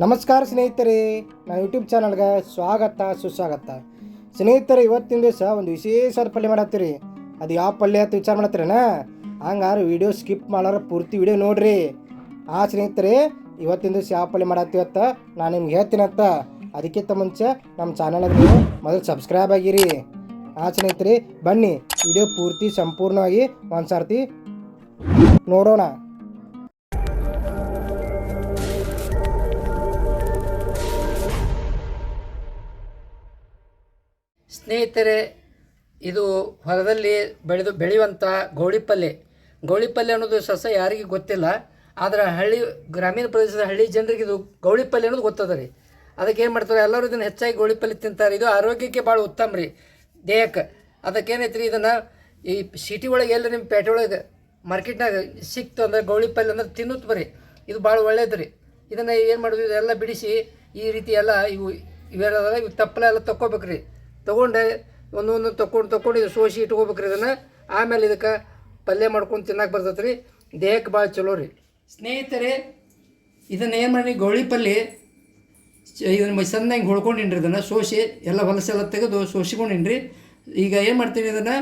ನಮಸ್ಕಾರ ಸ್ನೇಹಿತರೆ ನನ್ನ ಯೂಟ್ಯೂಬ್ ಚಾನಲ್ಗೆ ಸ್ವಾಗತ, ಸುಸ್ವಾಗತ. ಸ್ನೇಹಿತರೆ, ಇವತ್ತಿನ ದಿವಸ ಒಂದು ವಿಶೇಷವಾದ ಪಲ್ಯ ಮಾಡತ್ತೀರಿ. ಅದು ಯಾವ ಪಲ್ಯ ಅಂತ ವಿಚಾರ ಮಾಡತ್ತೀರನ? ಹಂಗಾರೆ ವಿಡಿಯೋ ಸ್ಕಿಪ್ ಮಾಡೋರು ಪೂರ್ತಿ ವಿಡಿಯೋ ನೋಡ್ರಿ. ಆ ಸ್ನೇಹಿತರೆ, ಇವತ್ತಿನ ದಿವಸ ಯಾವ ಪಲ್ಯ ಮಾಡತ್ತೀವತ್ತ ನಾನು ನಿಮ್ಗೆ ಹೇಳ್ತೀನಂತ ಅದಕ್ಕಿಂತ ಮುಂಚೆ ನಮ್ಮ ಚಾನಲ್ಗೆ ಮೊದಲು ಸಬ್ಸ್ಕ್ರೈಬ್ ಆಗಿರಿ. ಆ ಸ್ನೇಹಿತರೆ, ಬನ್ನಿ ವಿಡಿಯೋ ಪೂರ್ತಿ ಸಂಪೂರ್ಣವಾಗಿ ಒಂದು ಸರ್ತಿ ನೋಡೋಣ. ಸ್ನೇಹಿತರೆ, ಇದು ಹೊಲದಲ್ಲಿ ಬೆಳೆದು ಬೆಳೆಯುವಂಥ ಗೌಳಿ ಪಲ್ಲೆ ಗೌಳಿ ಪಲ್ಯ ಅನ್ನೋದು ಸಸ್ಯ ಯಾರಿಗೂ ಗೊತ್ತಿಲ್ಲ, ಆದರೆ ಹಳ್ಳಿ ಗ್ರಾಮೀಣ ಪ್ರದೇಶದ ಹಳ್ಳಿ ಜನರಿಗೆ ಇದು ಗೌಳಿ ಪಲ್ಯ ಅನ್ನೋದು ಗೊತ್ತದೆ ರೀ. ಅದಕ್ಕೆ ಏನು ಮಾಡ್ತಾರೆ, ಎಲ್ಲರೂ ಇದನ್ನು ಹೆಚ್ಚಾಗಿ ಗೌಳಿ ಪಲ್ಯ ತಿಂತಾರೆ. ಇದು ಆರೋಗ್ಯಕ್ಕೆ ಭಾಳ ಉತ್ತಮ ರೀ, ದೇಹಕ್ಕೆ. ಅದಕ್ಕೆ ಏನೈತೆ ರೀ ಇದನ್ನು ಈ ಸಿಟಿ ಒಳಗೆ ಎಲ್ಲ ನಿಮ್ಮ ಪೇಟೆ ಒಳಗೆ ಮಾರ್ಕೆಟ್ನಾಗ ಸಿಕ್ತು ಅಂದರೆ ಗೌಳಿ ಪಲ್ಯ ಅಂದ್ರೆ ತಿನ್ನುತ್ತ ಬರ್ರಿ. ಇದು ಭಾಳ ಒಳ್ಳೇದು ರೀ. ಇದನ್ನು ಏನು ಮಾಡೋದು, ಇದೆಲ್ಲ ಬಿಡಿಸಿ ಈ ರೀತಿ ಎಲ್ಲ ಇವು, ಇವೆಲ್ಲ ಇವು ತಪ್ಪಲ ಎಲ್ಲ ರೀ ತೊಗೊಂಡೆ, ಒಂದೊಂದು ತೊಗೊಂಡು ತೊಗೊಂಡು ಇದು ಸೋಸಿ ಇಟ್ಕೋಬೇಕ್ರಿ ಇದನ್ನು. ಆಮೇಲೆ ಇದಕ್ಕೆ ಪಲ್ಯ ಮಾಡ್ಕೊಂಡು ತಿನ್ನಕ್ಕೆ ಬರ್ತೈತೆ ರೀ ದೇಹಕ್ಕೆ ಭಾಳ ಚಲೋ ರೀ. ಸ್ನೇಹಿತರೆ, ಇದನ್ನು ಏನು ಮಾಡಿ ಗೋಳಿ ಪಲ್ಯ ಇದನ್ನು ಸಣ್ಣಗೆ ಹೊಳ್ಕೊಂಡಿನ್ರಿ ಇದನ್ನು, ಸೋಸಿ ಎಲ್ಲ ಹೊಲಸೆಲ್ಲ ತೆಗೆದು ಸೋಸಿಕೊಂಡಿನ್ರಿ. ಈಗ ಏನು ಮಾಡ್ತೀನಿ ಇದನ್ನು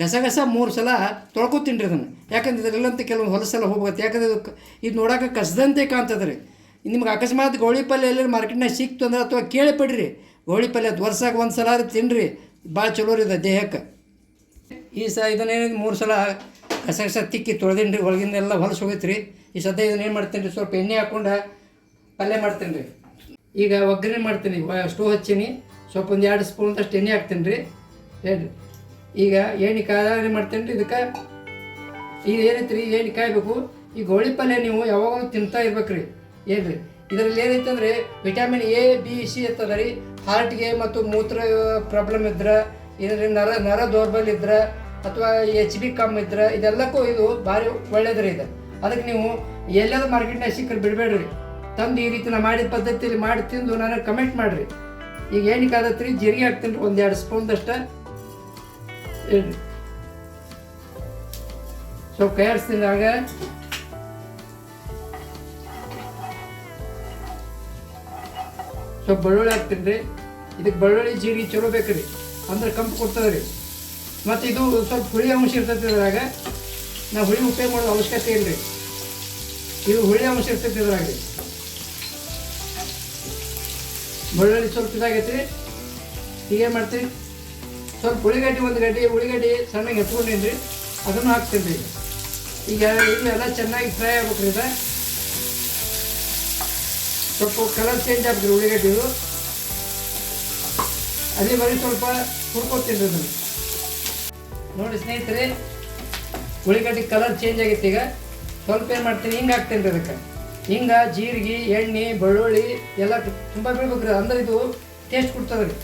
ಗಸಗಸ ಮೂರು ಸಲ ತೊಳ್ಕೊತೀನಿ ರೀ ಇದನ್ನು. ಯಾಕಂದ್ರೆ ಇದರಲ್ಲಂತ ಕೆಲವೊಂದು ಹೊಲಸೆಲ್ಲ ಹೋಗ್ಬೇಕು ಯಾಕಂದ್ರೆ ಇದು ಇದು ನೋಡೋಕೆ ಕಸದಂತೆ ಕಾಣ್ತದೆ ರೀ ನಿಮ್ಗೆ ಅಕಸ್ಮಾತ್ ಗೋಳಿ ಪಲ್ಯ ಎಲ್ಲರೂ ಮಾರ್ಕೆಟ್ನಾಗ ಸಿಕ್ತು ಅಂದ್ರೆ ಅಥವಾ ಕೇಳಿ ಪಡ್ರಿ ಗೋಳಿ ಪಲ್ಯ ವರ್ಷಕ್ಕೆ ಒಂದು ಸಲ ಅದು ತಿನ್ನಿರಿ ಭಾಳ ಚಲೋ ರೀ ದೇಹಕ್ಕೆ. ಈ ಸ ಇದನ್ನೇನು ಮೂರು ಸಲ ಕಸ ಕಸ ತಿಕ್ಕಿ ತೊಳೆದಿನಿ ರೀ ಒಳಗಿಂದೆಲ್ಲ ಹೊಲಸು ಹೋಗೈತೆ ರೀ ಈ ಸದ್ಯ ಇದನ್ನ ಏನು ಮಾಡ್ತೀನಿ ರೀ ಸ್ವಲ್ಪ ಎಣ್ಣೆ ಹಾಕ್ಕೊಂಡು ಪಲ್ಯ ಮಾಡ್ತೀನಿ ರೀ ಈಗ ಒಗ್ಗರಣೆ ಮಾಡ್ತೀನಿ ಸ್ಟೋವ್ ಹಚ್ಚೀನಿ, ಸ್ವಲ್ಪ ಒಂದು ಎರಡು ಸ್ಪೂನ್ದಷ್ಟು ಎಣ್ಣೆ ಹಾಕ್ತೀನಿ ರೀ ಈಗ ಎಣ್ಣೆ ಕಾಯಿ ಮಾಡ್ತೀನಿ ರೀ ಇದಕ್ಕೆ ಈಗ ಏನೈತೆ ರೀ ಎಣ್ಣೆ ಕಾಯ್ಬೇಕು. ಈ ಗೋಳಿ ಪಲ್ಯ ನೀವು ಯಾವಾಗಲೂ ತಿಂತಾ ಇರ್ಬೇಕು ರೀ ಏನ್ರಿ ಇದರಲ್ಲಿ ಏನೈತಂದ್ರೆ ವಿಟಮಿನ್ ಎ, ಬಿ, ಸಿ ಇರ್ತದೆ ರೀ. ಹಾರ್ಟ್ಗೆ ಮತ್ತು ಮೂತ್ರ ಪ್ರಾಬ್ಲಮ್ ಇದ್ರೆ ಇದರಲ್ಲಿ ನರ ನರ ದೌರ್ಬಲ್ಯ ಇದ್ರೆ, ಅಥವಾ ಎಚ್ ಬಿ ಕಮ್ ಇದ್ರೆ, ಇದೆಲ್ಲಕ್ಕೂ ಇದು ಭಾರಿ ಒಳ್ಳೇದು ರೀ ಇದು. ಅದಕ್ಕೆ ನೀವು ಎಲ್ಲೆಲ್ಲ ಮಾರ್ಕೆಟ್ನಾಗ ಸಿಕ್ಕರೆ ಬಿಡಬೇಡ್ರಿ. ತಂದು ಈ ರೀತಿ ನಾ ಮಾಡಿದ ಪದ್ಧತಿಯಲ್ಲಿ ಮಾಡಿ ತಿಂದು ನನಗೆ ಕಮೆಂಟ್ ಮಾಡಿರಿ. ಈಗ ಏನಕ್ಕೆ ಆದತ್ರಿ? ಜೀರಿಗೆ ಹಾಕ್ತೀನಿ ರೀ, ಒಂದೆರಡು ಸ್ಪೂನ್ದಷ್ಟು ಹೇಳ್ರಿ ಸ್ವಲ್ಪ ಕೈ ಆಡಿಸ್ತೀನಿ ಆಗ. ಸ್ವಲ್ಪ ಬೆಳ್ಳುಳ್ಳಿ ಹಾಕ್ತೀನಿ ರೀ. ಇದಕ್ಕೆ ಬೆಳ್ಳುಳ್ಳಿ ಜೀರಿಗೆ ಚಲೋ ಬೇಕು ಅಂದ್ರೆ ಕಂಪು ಕೊಡ್ತದೆ ರೀ. ಮತ್ತು ಇದು ಸ್ವಲ್ಪ ಹುಳಿ ಅಂಶ ಇರ್ತೈತಿ ಇದ್ರಾಗ. ನಾವು ಹುಳಿ ಉಪಯೋಗ ಮಾಡೋ ಅವಶ್ಯಕತೆ ಇಲ್ಲ ರೀ. ಇದು ಹುಳಿ ಅಂಶ ಇರ್ತೈತಿ ಇದ್ರಾಗ ರೀ. ಬೆಳ್ಳುಳ್ಳಿ ಸ್ವಲ್ಪ ಇದಾಗೈತಿ ರೀ. ಈಗ ಏನು ಮಾಡ್ತೀವಿ ಸ್ವಲ್ಪ ಉಳಿಗಡ್ಡಿ ಒಂದು ಗಡ್ಡೆ, ಉಳಿಗಡ್ಡಿ ಸಣ್ಣಗೆ ಎತ್ಕೊಂಡಿನಿ ರೀ ಅದನ್ನು ಹಾಕ್ತೀನಿ ರೀ. ಈಗ ಇದು ಎಲ್ಲ ಚೆನ್ನಾಗಿ ಫ್ರೈ ಆಗ್ಬೇಕು ರೀ ಸ್ವಲ್ಪ ಕಲರ್ ಚೇಂಜ್ ಆಗ್ತದೆ ಉಳಿಗಡ್ಡಿದು ಅದೇ ಬರೀ ಸ್ವಲ್ಪ ಹುರ್ಕೋತೀನಿ ಅದನ್ನು. ನೋಡಿ ಸ್ನೇಹಿತರೆ, ಉಳ್ಳಿಗಡ್ಡೆ ಕಲರ್ ಚೇಂಜ್ ಆಗೈತೆ ಈಗ. ಸ್ವಲ್ಪ ಏನು ಮಾಡ್ತೀನಿ, ಹಿಂಗೆ ಹಾಕ್ತೀನಿ ರೀ ಅದಕ್ಕೆ. ಹಿಂಗೆ, ಜೀರಿಗೆ, ಎಣ್ಣೆ, ಬೆಳ್ಳುಳ್ಳಿ ಎಲ್ಲ ತುಂಬ ಬೀಳ್ಬೇಕು ರೀ. ಅಂದ್ರೆ ಇದು ಟೇಸ್ಟ್ ಕೊಡ್ತದೆ ರೀ.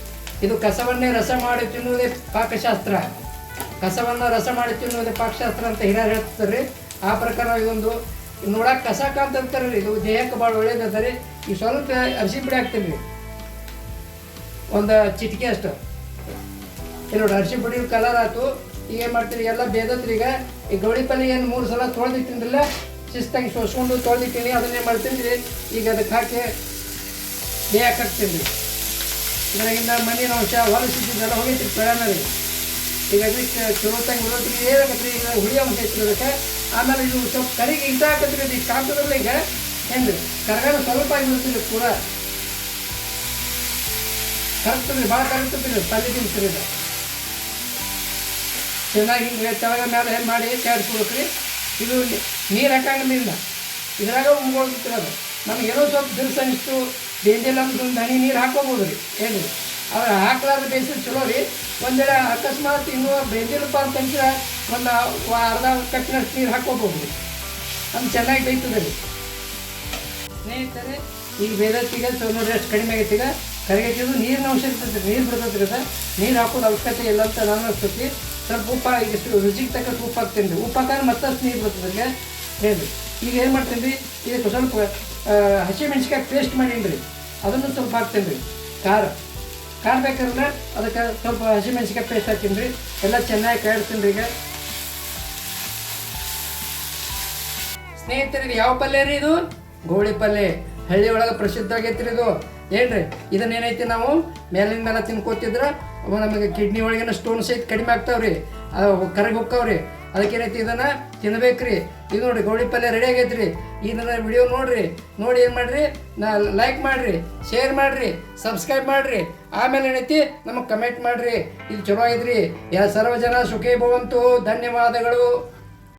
ಇದು ಕಸವನ್ನೇ ರಸ ಮಾಡಿ ತಿನ್ನುವುದೇ ಪಾಕಶಾಸ್ತ್ರ. ಕಸವನ್ನು ರಸ ಮಾಡಿ ತಿನ್ನುವುದೇ ಪಾಕಶಾಸ್ತ್ರ ಅಂತ ಹಿರಿಯರು ಹೇಳ್ತಾರೆ ರೀ. ಆ ಪ್ರಕಾರ ಇದೊಂದು ನೋಡಕ್ಕೆ ಕಸ ಇರ್ತಾರೆ ರೀ. ಇದು ದೇಹಕ್ಕೆ ಭಾಳ ಒಳ್ಳೇದಂತಾರೆ ಈ ಸ್ವಲ್ಪ ಅರ್ಶಿ ಪುಡಿ ಹಾಕ್ತೀನಿ. ಒಂದು ಚಿಟಿಕೆ ಅಷ್ಟು. ಇಲ್ಲಿ ನೋಡಿ ಅರ್ಶಿನ ಪುಡಿ ಕಲರ್ ಆಯ್ತು. ಈಗ ಏನು ಮಾಡ್ತೀರಿ, ಎಲ್ಲ ಬೇದತ್ರಿ ಈಗ. ಈ ಗೌಳಿ ಪಲ್ಯ ಏನು ಮೂರು ಸಲ ತೊಳೆದಿಟ್ಟಿನಿಲ್ಲ ಶಿಸ್ತಾಗಿ ಸೋಸ್ಕೊಂಡು ತೊಳೆದಿಟ್ಟಿನಿ, ಅದನ್ನೇ ಮಾಡ್ತೀನಿ ರೀ ಈಗ ಅದಕ್ಕೆ ಹಾಕಿ ಬೇಯಕ್ಕೆ ಹಾಕ್ತೀನಿ ರೀ ಇದ್ರಾಗಿಂದ ಮಣ್ಣಿನ ಅಂಶ ಹೊಲಸಿದ್ದೆಲ್ಲ ಹೋಗೈತಿ ಪ್ರಯಾಣ ರೀ ಈಗ ಅದಕ್ಕೆ ಚಲೋ ತಂಗಿ ಉಳಿದ್ರಿ ರೀ ಈಗ ಹುಳಿ ಅಂಶ ಐತ್ರಿ ಅದಕ್ಕೆ. ಆಮೇಲೆ ಇದು ಸ್ವಲ್ಪ ಕರಿಗೆ ಇಷ್ಟ ಹಾಕತ್ರಿ ಇದು ಕಾಂತದಲ್ಲ ಈಗ ಏನು ಕರಗಾಲ ಸ್ವಲ್ಪ ಆಗಿಬಿಡ್ತೀರಿ ಕೂಡ ಕರಗ್ತದ್ರಿ ಭಾಳ ಕರಗ್ತದ್ರಿ ತಲೆ ಇದು ಚೆನ್ನಾಗಿ ಹಿಂಗೆ ತೆಳಗ ಮೇಲೆ ಏನು ಮಾಡಿ ಸೇರಿಸ್ಬಿಡ್ಬೇಕ್ರಿ ಇದು ನೀರು ಹಾಕಂಗಿಲ್ಲ ಇದ್ರಾಗ ಉಮ್ಕೊಳ್ತಿರಿ ನಮ್ಗೆ ಏನೋ ಸ್ವಲ್ಪ ದಿವಸ ಇಷ್ಟು ಡೇಂಜರ್ ಒಂದು ಹನಿ ನೀರು ಹಾಕೋಬೋದು ರೀ, ಏನು? ಅವ್ರು ಹಾಕ್ಲಾರ್ದ ಬೇಯಿಸಿದ್ರೆ ಚಲೋ ರೀ. ಒಂದೆಡೆ ಅಕಸ್ಮಾತ್ ಇನ್ನೂ ಬೇಂದಿಲ್ಲಪ್ಪ ಅಂತಂದ್ರೆ ಒಂದು ಅರ್ಧ ಕಟ್ಟಿನಷ್ಟು ನೀರು ಹಾಕೋಬೋದು ರೀ ನಮ್ಗೆ ಚೆನ್ನಾಗಿ ಬೇಯ್ತದೆ ರೀ. ಸ್ನೇಹಿತರೆ, ಈಗ ಬೇರೆ ಸ್ವಲ್ಪ ನೋಡಿ ಅಷ್ಟು ಕಡಿಮೆ ಆಗೈತೀಗ ಈಗ. ಕರಿಗಟ್ಟಿದು ನೀರಿನ ಅಂಶ ಇರ್ತೈತೆ, ನೀರು ಬಿಡ್ತೈತೆ ಕದ ನೀರು ಹಾಕೋದು ಅವಶ್ಯಕತೆ ಇಲ್ಲ ಅಂತ ನಾನು ಅನಿಸ್ತೈತಿ. ಸ್ವಲ್ಪ ಉಪ್ಪು, ಈಗ ರುಚಿಗೆ ತಕ್ಕಷ್ಟು ಉಪ್ಪು ಹಾಕ್ತೀನಿ ರೀ ಉಪ್ಪು ಹಾಕಿದ್ರೆ ಮತ್ತಷ್ಟು ನೀರು ಬರ್ತದೆ ಹೇಳಿ ಈಗ ಏನು ಮಾಡ್ತೀನಿ ರೀ ಈಗ ಸ್ವಲ್ಪ ಹಸಿಮೆಣ್ಸಿಕಾಯಿ ಪೇಸ್ಟ್ ಮಾಡೀನಿ ರೀ ಅದನ್ನು ಸ್ವಲ್ಪ ಹಾಕ್ತೀನಿ ರೀ ಖಾರ. ಖಾರ ಬೇಕಂದ್ರೆ ಅದಕ್ಕೆ ಸ್ವಲ್ಪ ಹಸಿಮೆಣ್ಸಿಕಾಯಿ ಪೇಸ್ಟ್ ಹಾಕ್ತೀನಿ ರೀ ಎಲ್ಲ ಚೆನ್ನಾಗಿ ಕಾಯಿಡ್ತೀನಿ ರೀ ಈಗ ಸ್ನೇಹಿತರಿಗೆ ಯಾವ ಪಲ್ಯ ರೀ ಇದು? ಗೋಳಿ ಪಲ್ಲೆ ಹಳ್ಳಿ ಒಳಗೆ ಪ್ರಸಿದ್ಧ ಆಗೈತ್ರಿ ಇದು ಏನ್ರಿ? ಇದನ್ನ ಏನೈತಿ ನಾವು? ಮೇಲಿನ ಮೇಲೆ ತಿನ್ಕೋತಿದ್ರ ನಮಗೆ ಕಿಡ್ನಿ ಒಳಗಿನ ಸ್ಟೋನ್ ಸಹಿತ ಕಡಿಮೆ ಆಗ್ತಾವ್ರಿ. ಕರಗಿ ಹೋಗ್ತಾವ್ರಿ. ಅದಕ್ಕೇನೈತಿ ಇದನ್ನ? ತಿನ್ಬೇಕ್ರಿ. ಇದು ನೋಡ್ರಿ, ಗೋಳಿ ಪಲ್ಯ ರೆಡಿ ಆಗೈತ್ರಿ. ಇದನ್ನ ವಿಡಿಯೋ ನೋಡ್ರಿ. ನೋಡಿ ಏನು ಮಾಡ್ರಿ? ನಾ ಲೈಕ್ ಮಾಡ್ರಿ ಶೇರ್ ಮಾಡ್ರಿ ಸಬ್ಸ್ಕ್ರೈಬ್ ಮಾಡ್ರಿ. ಆಮೇಲೆ ಏನೈತಿ? ನಮಗೆ ಕಮೆಂಟ್ ಮಾಡ್ರಿ. ಇದು ಚಲೋ ಐತ್ರಿ. ಯಾ ಸರ್ವ ಜನ ಸುಖೇ ಭವಂತು. ಧನ್ಯವಾದಗಳು.